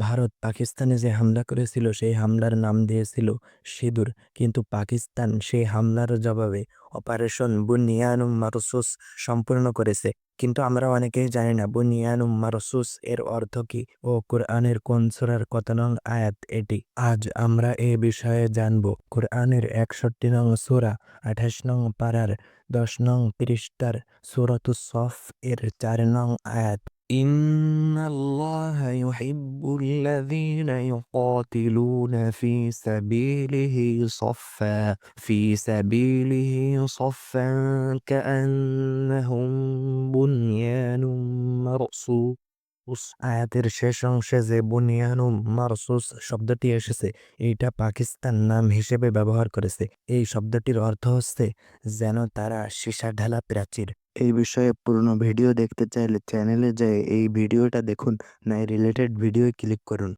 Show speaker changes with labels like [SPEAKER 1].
[SPEAKER 1] ভারত পাকিস্তানে যে হামলা করেছিল, সেই হামলার নাম দিয়েছিল সিঁদুর। কিন্তু পাকিস্তান সেই হামলার জবাবে অপারেশন বুনিয়ানুম মারসুস সম্পূর্ণ করেছে। কিন্তু আমরা অনেকেই জানি না বুনিয়ানু মারসুস এর অর্থ কি ও কোরআনের সোরার কত নং আয়াত এটি। আজ আমরা এ বিষয়ে জানব কোরআনের একষট্টি নং সোরা, আঠাশ নং পাড়ার দশ নং পৃষ্ঠার সুরতুসফ এর চার নং আয়াত। ইন্নাল يحب الذين يقاتلون في سبيله صفا في سبيله صفا كأنهم بنيان مرصوص. আয়াতের শেষ অংশে যে বুনিয়ানু মারসুস শব্দটি এসেছে, এইটা পাকিস্তান নাম হিসেবে ব্যবহার করেছে। এই শব্দটির অর্থ হচ্ছে যেন তারা সীসা ঢালা প্রাচীর। এই বিষয়ে পুরনো ভিডিও দেখতে চাইলে চ্যানেলে যেয়ে এই ভিডিওটা দেখুন, নাই রিলেটেড ভিডিও ক্লিক করুন।